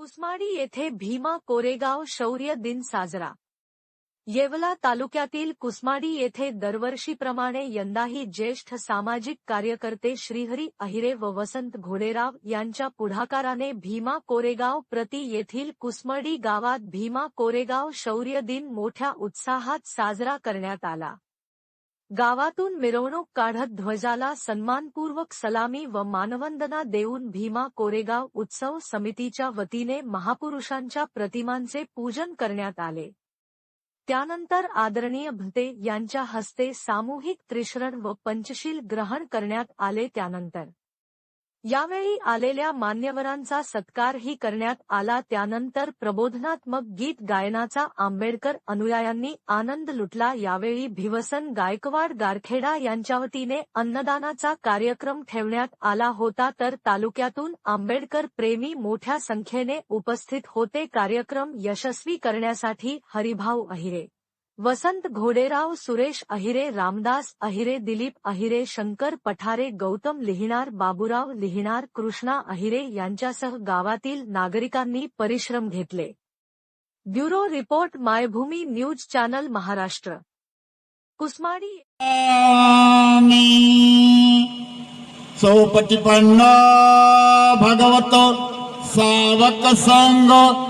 कुसमाडी येथे भीमा कोरेगाव शौर्य दिन साजरा. येवला तालुक्यातील कुसमाडी येथे दरवर्षीप्रमाणे यंदाही ज्येष्ठ सामाजिक कार्यकर्ते श्रीहरी अहिरे व वसंत घोडेराव यांच्या पुढाकाराने भीमा कोरेगाव प्रति येथील कुसमडी गावात भीमा कोरेगाव शौर्य दिन मोठ्या उत्साहात साजरा करण्यात आला. गावातून मिरवणूक काढत ध्वजाला सन्मानपूर्वक सलामी व मानवंदना देऊन भीमा कोरेगाव उत्सव समितीच्या वतीने महापुरुषांच्या प्रतिमांचे पूजन करण्यात आले. त्यानंतर आदरणीय भते यांच्या हस्ते सामूहिक त्रिशरण व पंचशील ग्रहण करण्यात आले त्यानंतर. यावेळी आलेल्या मान्यवरांचा सत्कारही करण्यात आला. त्यानंतर प्रबोधनात्मक गीत गायनाचा आंबेडकर अनुयायांनी आनंद लुटला. यावेळी भिवसन गायकवाड गारखेडा यांच्या वतीने अन्नदानाचा कार्यक्रम ठेवण्यात आला होता. तर तालुक्यातून आंबेडकर प्रेमी मोठ्या संख्येने उपस्थित होते. कार्यक्रम यशस्वी करण्यासाठी हरिभाऊ अहिरे वसंत घोडेराव सुरेश अहिरे रामदास अहिरे दिलीप अहिरे शंकर पठारे गौतम लिहिणार बाबूराव लिहिणार कृष्णा अहिरे यांच्यासह गावातील नागरिकांनी परिश्रम घेतले. Bureau report Maybhumi news channel Maharashtra. कुसमाडी चौपटीपन्न भगवत सावक संग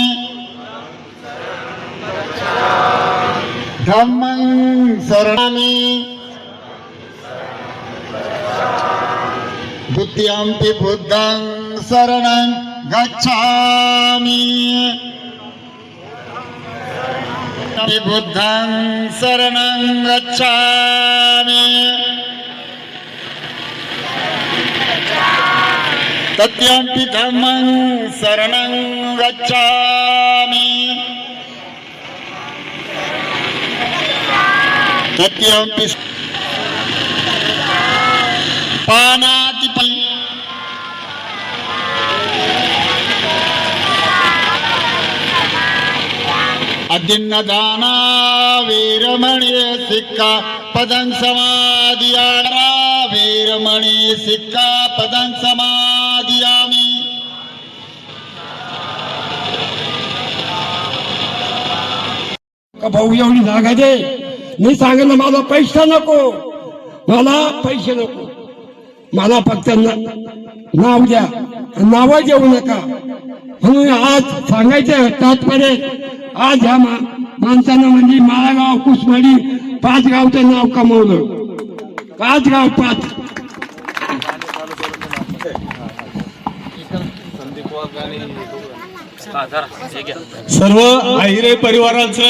धम्मं शरणामि। द्वितीयंपि बुद्धं शरणं गच्छामि। बुद्धं शरणं गच्छामि। तत्यंपि धम्मं शरणं गच्छामि। तत्यंपि पानातिपि अदिन्नदाना वीरमणि सिक्का पदं समादियारा वीरमणि सिक्का पदं समादियामि का भाऊ एवढी जागा दे मी सांगितलं मला पैसा नको. मला पैसे नको. मला फक्त न- नाव द्या. नाव देऊ नका. म्हणून आज सांगायचं तात्पर्य आज ह्या माणसानं म्हणजे माळागाव कुसमाडी पाच गावचं नाव कमवलं. पाच. गाव पाच. सर्व आहिरे परिवाराचं